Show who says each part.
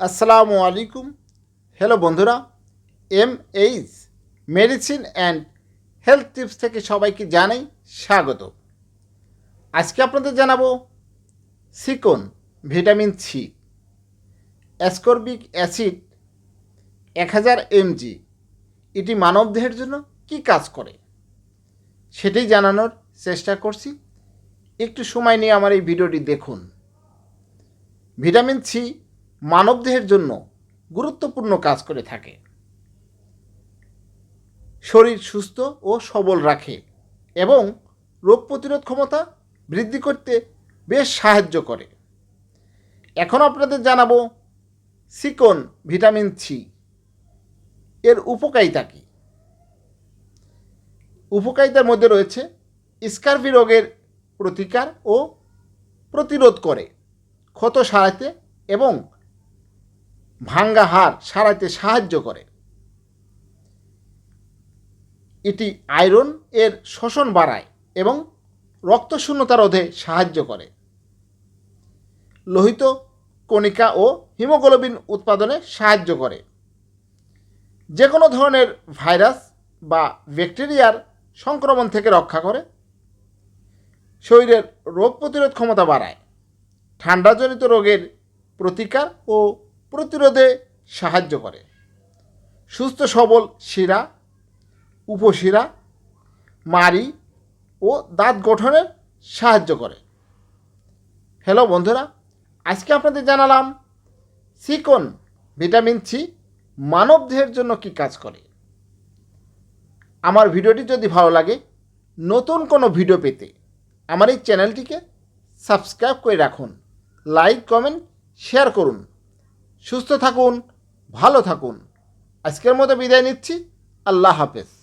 Speaker 1: আসসালামু আলাইকুম। হ্যালো বন্ধুরা M H medicine and health tips থেকে সবাইকে জানাই স্বাগত। আজকে আপনাদের জানাব সিকন, ভিটামিন সি অ্যাসকর্বিক অ্যাসিড এক হাজার এমজি এটি মানবদেহের জন্য কি কাজ করে? সেটাই জানানোর চেষ্টা করছি। একটু সময় নিয়ে আমার এই ভিডিওটি দেখুন। ভিটামিন সি মানবদেহের জন্য গুরুত্বপূর্ণ কাজ করে থাকে। শরীর সুস্থ ও সবল রাখে এবং রোগ প্রতিরোধ ক্ষমতা বৃদ্ধি করতে বেশ সাহায্য করে। এখন আপনাদের জানাব সিকন ভিটামিন সি। এর উপকারিতা কী? উপকারিতার মধ্যে রয়েছে স্কার্ভি রোগের প্রতিকার ও প্রতিরোধ করে ক্ষত সারাতে এবং ভাঙ্গা হাড় সারাইতে সাহায্য করে। এটি আয়রন এর শোষণ বাড়ায় এবং রক্তশূন্যতা রোধে সাহায্য করে। লোহিত, কণিকা ও হিমোগ্লোবিন উৎপাদনে সাহায্য করে। যে কোনো ধরনের ভাইরাস বা ব্যাকটেরিয়ার সংক্রমণ থেকে রক্ষা করে। শরীরের রোগ প্রতিরোধ ক্ষমতা বাড়ায়। ঠান্ডাজনিত রোগের প্রতিকার ও প্রতিরোধে সাহায্য করে। সুস্থ, সবল শিরা, উপশিরা, মাড়ি ও দাঁত গঠনে সাহায্য করে। হ্যালো বন্ধুরা, আজকে আপনাদের জানালাম সিকন ভিটামিন সি মানবদেহের জন্য কি কাজ করে। আমার ভিডিওটি যদি ভালো লাগে, নতুন কোনো ভিডিও পেতে আমার এই চ্যানেলটিকে সাবস্ক্রাইব করে রাখুন, লাইক, কমেন্ট, শেয়ার করুন। সুস্থ থাকুন ভালো থাকুন। আজকের মতো বিদায় নিচ্ছি। আল্লাহ হাফেজ।